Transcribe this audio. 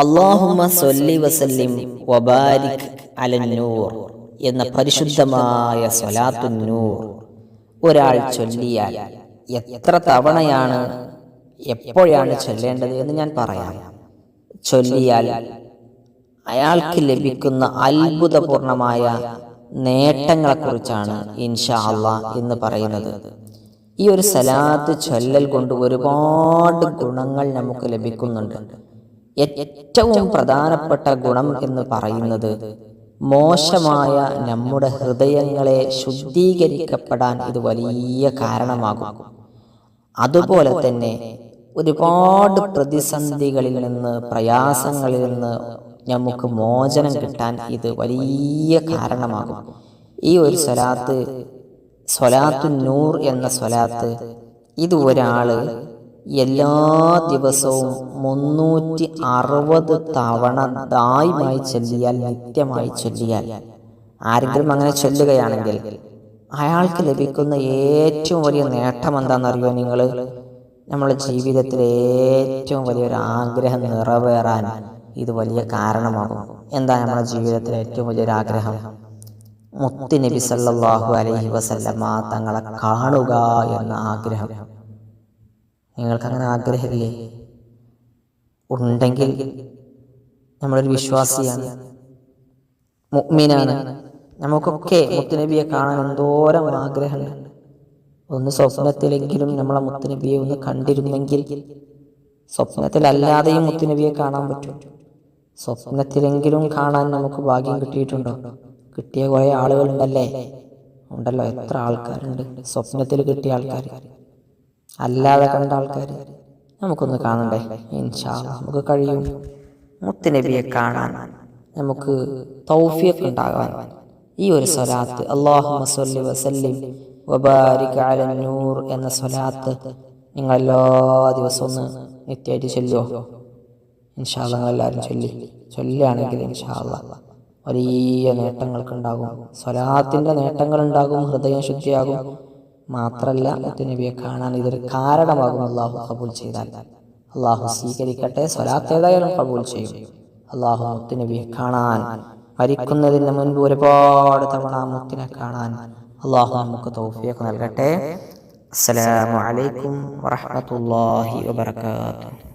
അള്ളാഹുമ്മ സൊല്ലി വസല്ലിം വബാരിക് അലന്നൂർ എന്ന പരിശുദ്ധമായ സ്വലാത്തുന്നൂർ ഒരാൾ ചൊല്ലിയാൽ എത്ര തവണയാണ് എപ്പോഴാണ് ചൊല്ലേണ്ടത് എന്ന് ഞാൻ പറയാം. ചൊല്ലിയാൽ അയാൾക്ക് ലഭിക്കുന്ന അത്ഭുതപൂർണമായ നേട്ടങ്ങളെക്കുറിച്ചാണ് ഇൻഷാ അള്ളാ എന്ന് പറയുന്നത്. ഈ ഒരു സലാത്ത് ചൊല്ലൽ കൊണ്ട് ഒരുപാട് ഗുണങ്ങൾ നമുക്ക് ലഭിക്കുന്നുണ്ട്. ഏറ്റവും പ്രധാനപ്പെട്ട ഗുണം എന്ന് പറയുന്നത് മോശമായ നമ്മുടെ ഹൃദയങ്ങളെ ശുദ്ധീകരിക്കപ്പെടാൻ ഇത് വലിയ കാരണമാകും. അതുപോലെ തന്നെ ഒരുപാട് പ്രതിസന്ധികളിൽ നിന്ന് പ്രയാസങ്ങളിൽ നിന്ന് നമുക്ക് മോചനം കിട്ടാൻ ഇത് വലിയ കാരണമാകും. ഈ ഒരു സ്വലാത്ത് സ്വലാത്തു നൂർ എന്ന സ്വലാത്ത് ഇത് ഒരാൾ എല്ലാ ദിവസവും മുന്നൂറ്റി അറുപത് തവണ ദായമായി ചൊല്ലിയാൽ നിത്യമായി ചൊല്ലിയാൽ. ആരെങ്കിലും അങ്ങനെ ചൊല്ലുകയാണെങ്കിൽ അയാൾക്ക് ലഭിക്കുന്ന ഏറ്റവും വലിയ നേട്ടം എന്താണെന്നറിയോ നിങ്ങൾ? നമ്മുടെ ജീവിതത്തിലെ ഏറ്റവും വലിയൊരു ആഗ്രഹം നിറവേറാൻ ഇത് വലിയ കാരണമാകും. എന്താ നമ്മുടെ ജീവിതത്തിലെ ഏറ്റവും വലിയൊരു ആഗ്രഹം? മുത്തി നബി സല്ലാഹു അലൈഹി വസല്ലമ തങ്ങളെ കാണുക എന്ന ആഗ്രഹം. നിങ്ങൾക്ക് അങ്ങനെ ആഗ്രഹമില്ലേ? ഉണ്ടെങ്കിൽ നമ്മളൊരു വിശ്വാസിയാണ്. മുഗ്മീനാണ്. നമുക്കൊക്കെ മുത്തുനബിയെ കാണാൻ എന്തോരം ആഗ്രഹമുണ്ട്. ഒന്ന് സ്വപ്നത്തിലെങ്കിലും നമ്മളെ മുത്തുനബിയെ ഒന്ന് കണ്ടിരുന്നെങ്കിൽ സ്വപ്നത്തിലല്ലാതെയും മുത്തുനബിയെ കാണാൻ പറ്റും. സ്വപ്നത്തിലെങ്കിലും കാണാൻ നമുക്ക് ഭാഗ്യം കിട്ടിയിട്ടുണ്ടോ? കിട്ടിയ കുറേ ആളുകളുണ്ടല്ലേ? ഉണ്ടല്ലോ എത്ര ആൾക്കാരുണ്ട്. സ്വപ്നത്തിൽ കിട്ടിയ ആൾക്കാർ അല്ലാതെ കണ്ട ആൾക്കാർ നമുക്കൊന്ന് കാണണ്ടേ? ഇൻഷാ നമുക്ക് കഴിയും. മുത്തുനബിയെ കാണാൻ നമുക്ക് തൗഫിയൊക്കെ ഉണ്ടാകാൻ. ഈ ഒരു സ്വലാത്ത് അള്ളാഹു സ്വല്ലി വസല്ലിം വബാരിക് എന്ന സ്വലാത്ത് നിങ്ങൾ എല്ലാ ദിവസവും ഒന്ന് നിത്യമായിട്ട് ചൊല്ലോ ഇൻഷാല്ല എല്ലാവരും ചൊല്ലി. ചൊല്ലുകയാണെങ്കിൽ ഇൻഷാല്ല വലിയ നേട്ടങ്ങൾക്കുണ്ടാകും. സ്വലാത്തിന്റെ നേട്ടങ്ങളുണ്ടാകും ഹൃദയം ശുദ്ധിയാകും. മാത്രല്ല മുത്തുനബിയെ കാണാൻ ഇതൊരു കാരണമാകും അള്ളാഹു കബൂൽ ചെയ്താൽ. അള്ളാഹു സ്വീകരിക്കട്ടെ സ്വലാത്ത് ഏതായാലും കബൂൽ ചെയ്യും. അള്ളാഹു മുത്തുനബിയെ കാണാൻ മരിക്കുന്നതിന് മുൻപ് ഒരുപാട് തവണ മുത്തിനെ കാണാൻ അള്ളാഹു നമുക്ക് തൗഫിയൊക്കെ നൽകട്ടെ. അസ്സലാമു അലൈക്കും വറഹ്മത്തുള്ളാഹി വബറകാതുഹു.